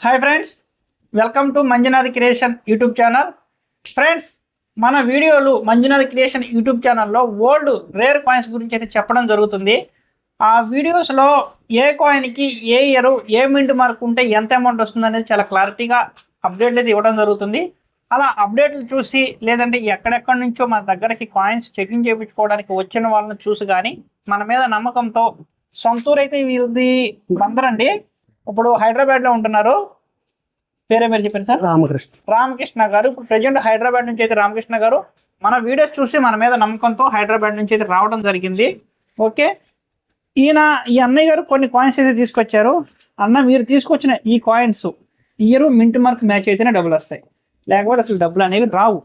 Hi friends welcome to Manjunath creation YouTube channel friends మన వీడియోలు Manjunath creation YouTube ఛానల్లో old rare coins గురించి అయితే చెప్పడం జరుగుతుంది. ఆ వీడియోస్లో ఏ కాయిన్కి ఏ ఇయర్ ఏ మింట్ మార్క్ ఉంటే ఎంత అమౌంట్ వస్తుంది అనేది చాలా క్లారిటీగా అప్డేట్ అయితే ఇవ్వడం జరుగుతుంది. అలా అప్డేట్లు చూసి లేదంటే ఎక్కడెక్కడి నుంచో మన దగ్గరకి కాయిన్స్ చెకింగ్ చేయించుకోవడానికి వచ్చిన వాళ్ళని చూసి కానీ మన మీద నమ్మకంతో సొంతూరు అయితే వీరిది బందరండి. ఇప్పుడు హైదరాబాద్లో ఉంటున్నారు. పేరే మీరు చెప్పారు సార్? రామకృష్ణ. రామకృష్ణ గారు. ఇప్పుడు ప్రజెంట్ హైదరాబాద్ నుంచి అయితే రామకృష్ణ గారు. మన వీడియోస్ చూసి మన మీద నమ్మకంతో హైదరాబాద్ నుంచి అయితే రావడం జరిగింది. ఓకే? ఈయన ఈ అన్నయ్య గారు కొన్ని కాయిన్స్ అయితే తీసుకొచ్చారు. అన్న మీరు తీసుకొచ్చిన ఈ coins year mint mark match అయితేనే డబ్బులు వస్తాయి. లేకపోతే అసలు డబ్బులు అనేవి రావు.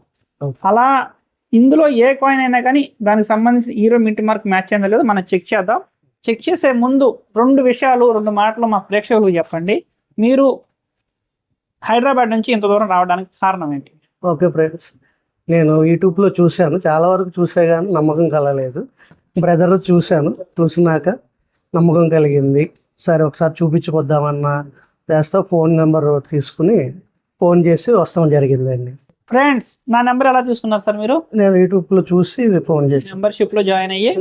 అలా ఇందులో ఏ కాయిన్ అయినా కానీ దానికి సంబంధించిన హీరో మింట్ మార్క్ మ్యాచ్ అయిందో లేదో. మనం చెక్ చేద్దాం. చెక్ చేసే ముందు రెండు విషయాలు రెండు మాటలు మా ప్రేక్షకులకు చెప్పండి. మీరు హైదరాబాద్ నుంచి ఇంత దూరం రావడానికి కారణం ఏంటి? ఓకే ఫ్రెండ్స్ నేను యూట్యూబ్లో చూశాను. చాలా వరకు చూసే కానీ నమ్మకం కలగలేదు. బ్రదర్ చూశాను చూసినాక నమ్మకం కలిగింది. సరే ఒకసారి చూపించుకొద్దామన్న చేస్తా ఫోన్ నెంబర్ తీసుకుని ఫోన్ చేసి వస్తాం జరిగిందండి. ఫ్రెండ్స్ నా నెంబర్ ఎలా తీసుకున్నారు సార్ మీరు? నేను యూట్యూబ్లో చూసి ఫోన్ చేశాను మెంబర్షిప్లో జాయిన్ అయ్యి?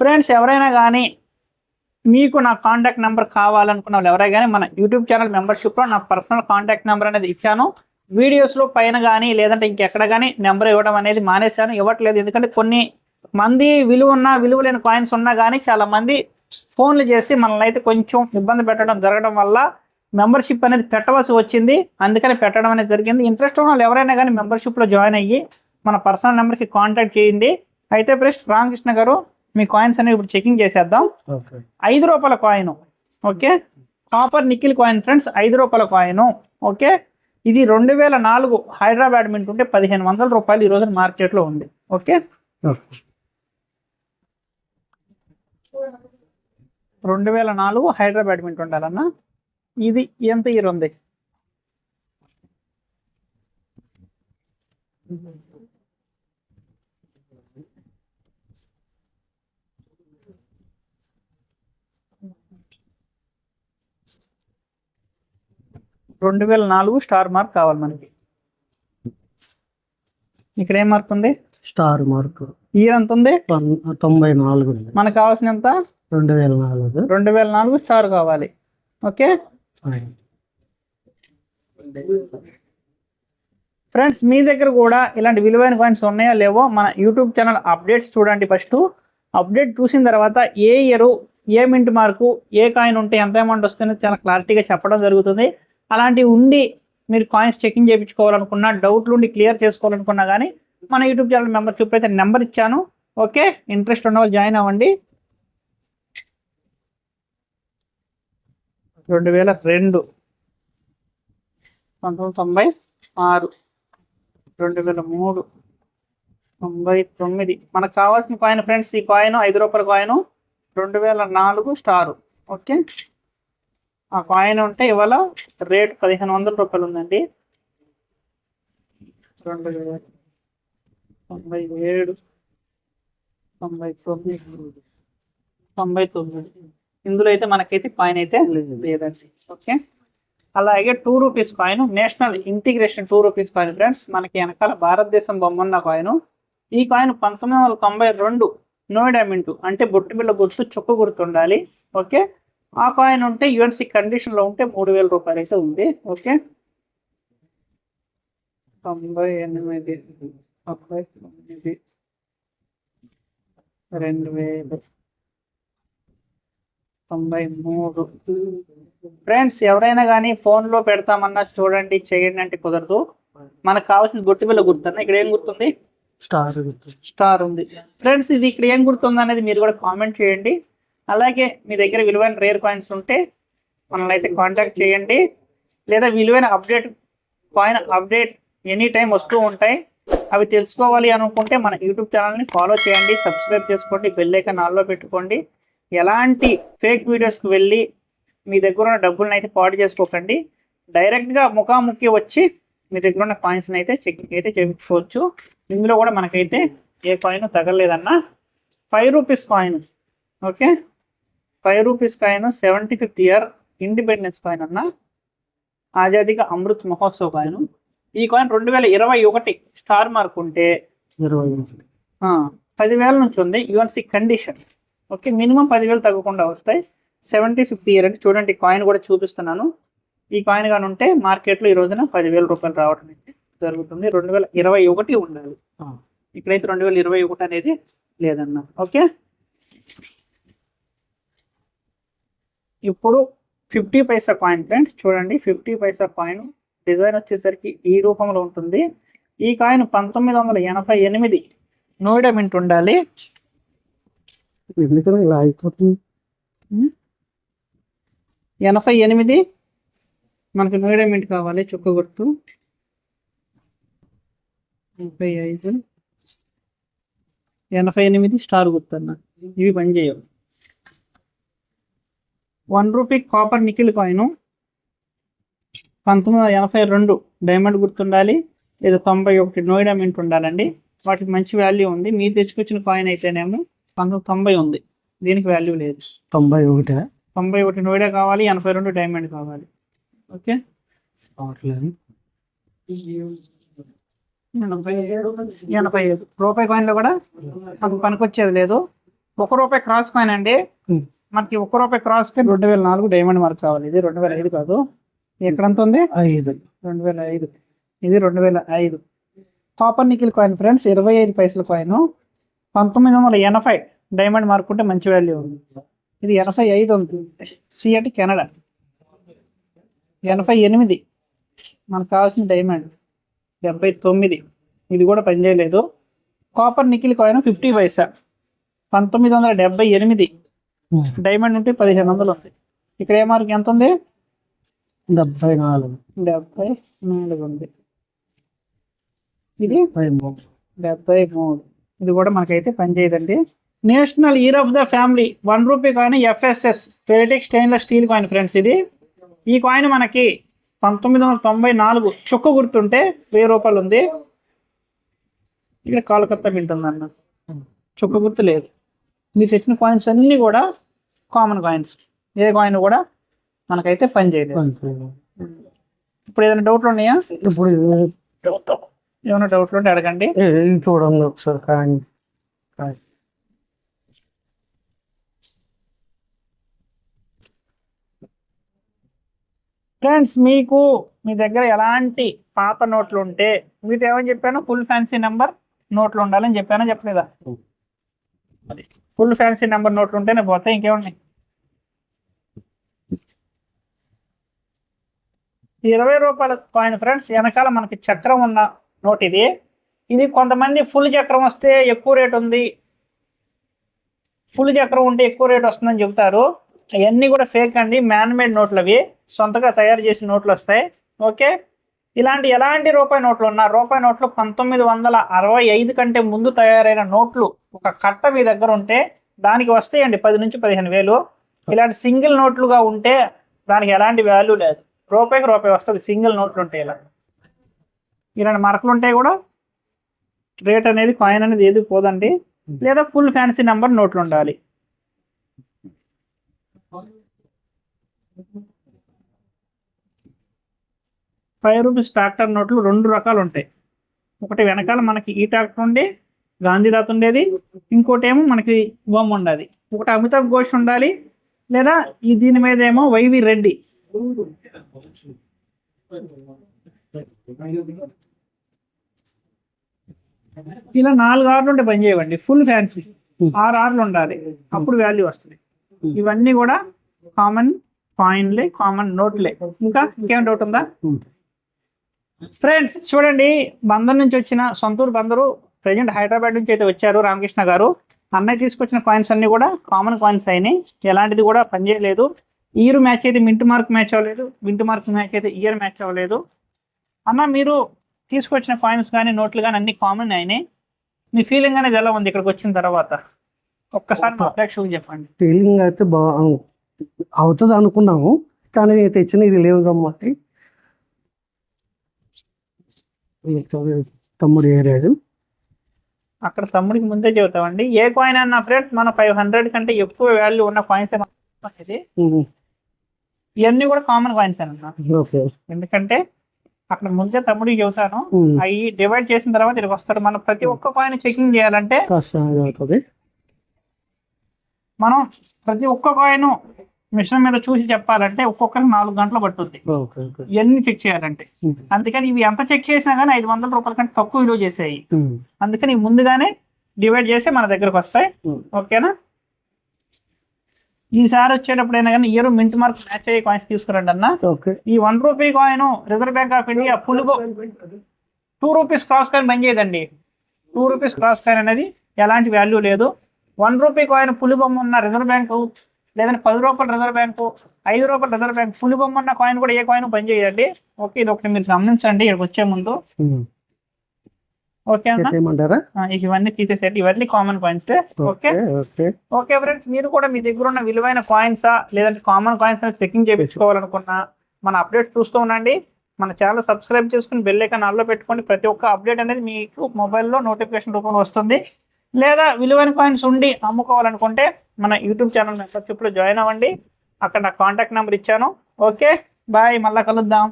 ఫ్రెండ్స్ ఎవరైనా కానీ మీకు నా కాంటాక్ట్ నెంబర్ కావాలనుకున్న వాళ్ళు ఎవరైనా కానీ మన యూట్యూబ్ ఛానల్ మెంబర్షిప్లో నా పర్సనల్ కాంటాక్ట్ నెంబర్ అనేది ఇచ్చాను. వీడియోస్లో పైన కానీ లేదంటే ఇంకెక్కడ కానీ నెంబర్ ఇవ్వడం అనేది మానేశాను. ఇవ్వట్లేదు. ఎందుకంటే కొన్ని మంది విలువ ఉన్న విలువ లేని కాయిన్స్ ఉన్నా కానీ చాలా మంది ఫోన్లు చేసి మనల్ని అయితే కొంచెం ఇబ్బంది పెట్టడం జరగడం వల్ల మెంబర్షిప్ అనేది పెట్టవలసి వచ్చింది. అందుకని పెట్టడం అనేది జరిగింది. ఇంట్రెస్ట్ ఉన్న వాళ్ళు ఎవరైనా కానీ మెంబర్షిప్లో జాయిన్ అయ్యి మన పర్సనల్ నెంబర్కి కాంటాక్ట్ చేయండి. అయితే ఫ్రెండ్స్ రామకృష్ణ గారు మీ కాయిన్స్ అనేవి ఇప్పుడు చెకింగ్ చేసేద్దాం. ఐదు రూపాయల coin okay? Copper nickel coin friends ఐదు రూపాయల కాయిన్ ఓకే? ఇది రెండు వేల నాలుగు హైదరాబాద్ మింట్ ఉంటే పదిహేను వందల రూపాయలు ఈ రోజున మార్కెట్లో ఉంది ఓకే? ఓకే. రెండు వేల నాలుగు హైదరాబాద్ మింట్ ఉండాలన్నా? ఇది ఎంత ఇయర్ ఉంది రెండు వేల నాలుగు స్టార్ మార్క్ కావాలి మనకి. ఇక్కడ ఏం మార్క్ ఉంది? Star mark. ఇయర్ ఎంత ఉంది? తొంభై నాలుగు ఉంది. మనకు కావాల్సిన ఎంత? రెండు వేల నాలుగు. రెండు వేల నాలుగు స్టార్ కావాలి. ఓకే? ఫ్రెండ్స్ మీ దగ్గర కూడా ఇలాంటి విలువైన కాయిన్స్ ఉన్నాయో లేవో మన యూట్యూబ్ ఛానల్ అప్డేట్స్ చూడండి ఫస్ట్. అప్డేట్ చూసిన తర్వాత ఏ ఇయర్ ఏ మింట్ మార్కు ఏ కాయిన్ ఉంటే ఎంత అమౌంట్ వస్తుందో చాలా క్లారిటీగా చెప్పడం జరుగుతుంది. అలాంటివి ఉండి మీరు కాయిన్స్ చెకింగ్ చేయించుకోవాలనుకున్నా డౌట్లు ఉండి క్లియర్ చేసుకోవాలనుకున్నా కానీ మన యూట్యూబ్ ఛానల్ మెంబర్షిప్ అయితే నెంబర్ ఇచ్చాను. ఓకే ఇంట్రెస్ట్ ఉన్న వాళ్ళు జాయిన్ అవ్వండి. రెండు వేల రెండు. పంతొమ్మిది తొంభై ఆరు. రెండు వేల మూడు. తొంభై తొమ్మిది. మనకు కావాల్సిన కాయిన్ ఫ్రెండ్స్ ఈ కాయిన్ ఐదు రూపాయల కాయిన్ రెండు వేల నాలుగు స్టారు. ఓకే ఆ కాయిన్ ఉంటే ఇవాళ రేట్ పదిహేను వందల రూపాయలు ఉందండి. రెండు తొంభై ఏడు తొంభై తొమ్మిది తొంభై తొమ్మిది. ఇందులో అయితే మనకైతే కాయిన్ అయితే లేదండి. ఓకే? అలాగే two rupees coin national integration two rupees coin friends. మనకి వెనకాల భారతదేశం బొమ్మ ఉన్న కాయిన్. ఈ కాయిన్ పంతొమ్మిది వందల తొంభై రెండు నోయిడా మింటు అంటే బొట్టు బిళ్ళ గుర్తు చుక్క గుర్తు ఉండాలి ఓకే? ఆ కాయిన్ ఉంటే యుఎన్సి కండిషన్లో ఉంటే మూడు వేల రూపాయలు అయితే ఉంది. ఓకే? తొంభై ఎనిమిది తొంభై తొమ్మిది రెండు వేలు తొంభై మూడు. ఫ్రెండ్స్ ఎవరైనా కానీ ఫోన్లో పెడతామన్నా చూడండి చేయండి అంటే కుదరదు. మనకు కావాల్సిన గుర్తు బిల్ల గుర్తున్నా. ఇక్కడ ఏం గుర్తుంది? స్టార్. స్టార్ ఉంది. ఫ్రెండ్స్ ఇది ఇక్కడ ఏం గుర్తుంది అనేది మీరు కూడా కామెంట్ చేయండి. అలాగే మీ దగ్గర విలువైన రేర్ కాయిన్స్ ఉంటే మనల్ని అయితే కాంటాక్ట్ చేయండి. లేదా విలువైన update coin update any time వస్తూ ఉంటాయి. అవి తెలుసుకోవాలి అనుకుంటే మన యూట్యూబ్ ఛానల్ని ఫాలో చేయండి. సబ్స్క్రైబ్ చేసుకోండి. బెల్ ఐకాన్ పెట్టుకోండి. ఎలాంటి ఫేక్ వీడియోస్కి వెళ్ళి మీ దగ్గర ఉన్న డబ్బులను అయితే పాడు చేసుకోకండి. డైరెక్ట్గా ముఖాముఖి వచ్చి మీ దగ్గర ఉన్న కాయిన్స్ని అయితే చెక్కింగ్ అయితే చేయించుకోవచ్చు ఇందులో కూడా మనకైతే ఏ coin తగలేదన్నా five rupees coin okay five rupees coin seventy fifth year independence coin అన్న ఆజాదీక అమృత్ మహోత్సవ్ కాయిన్. ఈ కాయిన్ రెండు వేల ఇరవై ఒకటి స్టార్ మార్క్ ఉంటే పదివేల నుంచి ఉంది యుఎన్సి కండిషన్ ఓకే మినిమం పదివేలు తగ్గకుండా వస్తాయి. సెవెంటీ ఫిఫ్టీ ఇయర్ అంటే చూడండి కాయిన్ కూడా చూపిస్తున్నాను. ఈ కాయిన్ కానీ ఉంటే మార్కెట్లో ఈ రోజున పదివేల రూపాయలు రావడం అయితే జరుగుతుంది. రెండు వేల ఇరవై ఒకటి ఉండాలి. ఇక్కడైతే రెండు వేల ఇరవై ఒకటి అనేది లేదన్న. ఓకే? ఇప్పుడు ఫిఫ్టీ పైసా కాయిన్ ఫ్రెండ్స్ చూడండి ఫిఫ్టీ పైసా కాయిన్ డిజైన్ వచ్చేసరికి ఈ రూపంలో ఉంటుంది. ఈ కాయిన్ పంతొమ్మిది వందల ఎనభై ఎనిమిది నోయిడా మింట్ ఉండాలి. ఎనభై ఎనిమిది మనకి నోయిడా మింట్ కావాలి చుక్క గుర్తు. ముప్పై ఐదు. ఎనభై ఎనిమిది స్టార్ గుర్తు అన్న. ఇవి పనిచేయవు one rupee copper nickel coin. పంతొమ్మిది వందల ఎనభై రెండు డైమండ్ గుర్తుండాలి లేదా తొంభై ఒకటి నోయిడా మింట్ ఉండాలండి. వాటికి మంచి వాల్యూ ఉంది. మీరు తెచ్చుకొచ్చిన కాయిన్ అయితేనేమో పంతొమ్మిది తొంభై ఉంది. దీనికి వాల్యూ లేదు. తొంభై ఒకటి? తొంభై ఒకటి నోయిడా కావాలి ఎనభై రెండు డైమండ్ కావాలి. ఓకే? ఎనభై ఏడు రూపాయి కాయిన్లో కూడా మనకు పనికొచ్చేది లేదు. ఒక రూపాయి క్రాస్ కాయిన్ అండి. మనకి ఒక రూపాయి క్రాస్కి రెండు వేల నాలుగు డైమండ్ మార్క్ కావాలి. ఇది రెండు వేల ఐదు కాదు. ఎక్కడంత ఉంది? ఐదు. రెండు వేల ఐదు. ఇది రెండు వేల ఐదు. కాపర్ నికిల్ కాయిన్ ఫ్రెండ్స్ ఇరవై ఐదు పైసల కాయిన్ పంతొమ్మిది వందల ఎనభై డైమండ్ మార్క్ ఉంటే మంచి వాల్యూ ఉంది. ఇది ఎనభై ఐదు ఉంది. సి అంటే కెనడా ఎనభై ఎనిమిది. మనకు కావాల్సిన డైమండ్ డెబ్బై తొమ్మిది. ఇది కూడా పనిచేయలేదు copper nickel coin fifty paisa. పంతొమ్మిది వందల డెబ్బై ఎనిమిది. డైమండ్ ఉంటే పదిహేను వందలు ఉంది. ఇక్కడ ఏ మార్క్ ఎంత ఉంది? డెబ్బై నాలుగు. డెబ్బై నాలుగు ఉంది. ఇది డెబ్బై మూడు. ఇది కూడా మనకైతే పనిచేయదండి national year of the family. One rupee coin FSS. Ferritic stainless steel coin friends ఇది. ఈ కాయిన్ మనకి పంతొమ్మిది వందల తొంభై నాలుగు చుక్క గుర్తుంటే వెయ్యి రూపాయలు ఉంది. ఇక్కడ కోలకత్తా మింట్ ఉందన్న. చుక్క గుర్తు లేదు. మీరు తెచ్చిన కాయిన్స్ అన్నీ కూడా కామన్ కాయిన్స్. ఏ కాయిన్ కూడా మనకైతే పని చేయలేదు. ఇప్పుడు ఏదైనా డౌట్లు ఉన్నాయా? ఇప్పుడు ఏమైనా డౌట్లు ఉంటే అడగండి. చూడండి ఒకసారి కానీ కాదు. ఫ్రెండ్స్ మీకు మీ దగ్గర ఎలాంటి పాత నోట్లు ఉంటే మీకు ఏమని చెప్పాను? ఫుల్ ఫ్యాన్సీ నెంబర్ నోట్లు ఉండాలని చెప్పాను? చెప్పలేదా? ఫుల్ ఫ్యాన్సీ నెంబర్ నోట్లు ఉంటేనే పోతాయి ఇంకేమున్నాయి ఇరవై రూపాయల కాయిన్ ఫ్రెండ్స్ వెనకాల మనకి చక్రం ఉన్న నోట్ ఇది ఇది కొంతమంది ఫుల్ చక్రం వస్తే ఎక్కువ రేట్ ఉంది. ఫుల్ చక్రం ఉంటే ఎక్కువ రేట్ వస్తుందని చెబుతారు. అవన్నీ కూడా ఫేక్ అండి. మ్యాన్మేడ్ నోట్లు అవి సొంతగా తయారు చేసిన నోట్లు వస్తాయి ఓకే? ఇలాంటి ఎలాంటి రూపాయి నోట్లు ఉన్నా రూపాయి నోట్లు పంతొమ్మిది వందల అరవై ఐదు కంటే ముందు తయారైన నోట్లు ఒక కట్ట మీ దగ్గర ఉంటే దానికి వస్తాయండి పది నుంచి పదిహేను వేలు. ఇలాంటి సింగిల్ నోట్లుగా ఉంటే దానికి ఎలాంటి వాల్యూ లేదు. రూపాయికి రూపాయి వస్తుంది సింగిల్ నోట్లు ఉంటాయి ఇలా. ఇలాంటి మరకలు ఉంటాయి కూడా రేట్ అనేది కాయిన్ అనేది ఏది పోదండి. లేదా ఫుల్ ఫ్యాన్సీ నెంబర్ నోట్లు ఉండాలి. ఫైవ్ రూపీస్ ట్రాక్టర్ నోట్లు రెండు రకాలు ఉంటాయి. ఒకటి వెనకాల మనకి ఈ ట్రాక్టర్ ఉండి గాంధీదాత్ ఉండేది. ఇంకోటి ఏమో మనకి బొమ్మ ఉండాలి ఒకటి అమితాబ్ ఘోష్ ఉండాలి లేదా ఈ దీని మీద ఏమో వైవి రెడ్డి. ఇలా నాలుగు ఆర్లు ఉంటే పని చేయవండి. Full fancy. ఆరు ఆర్లు ఉండాలి. అప్పుడు వాల్యూ వస్తుంది. ఇవన్నీ కూడా కామన్ కాయిన్లే కామన్ నోట్లే. ఇంకా ఇంకేం డౌట్ ఉందా? ఫ్రెండ్స్ చూడండి బందర్ నుంచి వచ్చిన సొంతూరు బందరు ప్రజెంట్ హైదరాబాద్ నుంచి అయితే వచ్చారు రామకృష్ణ గారు. అన్నయ్య తీసుకొచ్చిన కాయిన్స్ అన్ని కూడా కామన్ కాయిన్స్ అయినాయి. ఎలాంటిది కూడా పనిచేయలేదు. ఇయర్ మ్యాచ్ అయితే మింట్ మార్క్ మ్యాచ్ అవ్వలేదు. మింట్ మార్క్ మ్యాచ్ అయితే ఇయర్ మ్యాచ్ అవ్వలేదు. అన్న మీరు తీసుకొచ్చిన కాయిన్స్ కానీ నోట్లు కానీ అన్ని కామన్ అయినాయి. మీ ఫీలింగ్ అనేది ఎలా ఉంది ఇక్కడికి వచ్చిన తర్వాత? ఒక్కసారి మా ప్రేక్షకులకు చెప్పండి. ఫీలింగ్ అయితే బా అవుతుంది అనుకున్నాము. కానీ తెచ్చిన ఇది లేవు కాబట్టి తమ్ముడు ఏరాడు అక్కడ తమ్ముడికి ముందే చెబుతామండి. ఏ కాయిన్ అన్న ఫ్రెండ్స్ మన ఫైవ్ హండ్రెడ్ కంటే ఎక్కువ వాల్యూ ఉన్న కాయిన్స్ అనేది ఇవన్నీ కూడా కామన్ కాయిన్స్ అన్న. ఎందుకంటే అక్కడ ముందే తమ్ముడికి చెబుతాను. అవి డివైడ్ చేసిన తర్వాత ఇక్కడికి వస్తాడు. మనం ప్రతి ఒక్క కాయిన్ చెకింగ్ చేయాలంటే మనం ప్రతి ఒక్క కాయిన్ మిషన్ మీద చూసి చెప్పాలంటే ఒక్కొక్కరికి నాలుగు గంటలు పట్టుద్ది ఇవన్నీ చెక్ చేయాలంటే. అందుకని ఇవి ఎంత చెక్ చేసినా కానీ ఐదు వందల రూపాయల కంటే తక్కువ విలువ చేసాయి. అందుకని ముందుగానే డివైడ్ చేసి మన దగ్గరకు వస్తాయి. ఓకేనా? ఈసారి వచ్చేటప్పుడైనా కానీ ఇయర్ మించ్ మార్క్ మ్యాచ్ అయ్యే కాయిన్స్ తీసుకురండి అన్న. ఈ one rupee coin reserve bank of India పులుగు టూ రూపీస్ క్రాస్ కాయిన్ బంద్ చేయదండి. టూ రూపీస్ క్రాస్ కాయిన్ అనేది ఎలాంటి వాల్యూ లేదు. వన్ రూపీ కాయిన్ పులి బొమ్మ ఉన్న రిజర్వ్ బ్యాంకు లేదంటే పది రూపాయల రిజర్వ్ బ్యాంకు ఐదు రూపాయల రిజర్వ్ బ్యాంక్ పులి బొమ్మ ఉన్న కాయిన్ కూడా ఏ కాయిన్ బంద్ చేయదండి ఓకే ఇది ఒకటి మీరు గమనించండి ఇక్కడికి వచ్చే ముందు. ఓకే ఇవన్నీ తీసేసేయండి ఇవన్నీ common coins okay? Okay friends మీరు కూడా మీ దగ్గర ఉన్న విలువైన కాయిన్సా లేదంటే కామన్ కాయిన్స్ చెకింగ్ చేయించుకోవాలనుకున్నా మన అప్డేట్స్ చూస్తూ ఉండండి. మన ఛానల్ సబ్స్క్రైబ్ చేసుకుని బెల్ ఐకాన్ ఆన్లో పెట్టుకోండి. ప్రతి ఒక్క అప్డేట్ అనేది మీకు మొబైల్లో నోటిఫికేషన్ రూపంలో వస్తుంది. లేదా విలువైన కాయిన్స్ ఉండి అమ్ముకోవాలనుకుంటే మన యూట్యూబ్ ఛానల్ మెంబర్షిప్లో జాయిన్ అవ్వండి. అక్కడ నా కాంటాక్ట్ నెంబర్ ఇచ్చాను. ఓకే బాయ్ మళ్ళీ కలుద్దాం.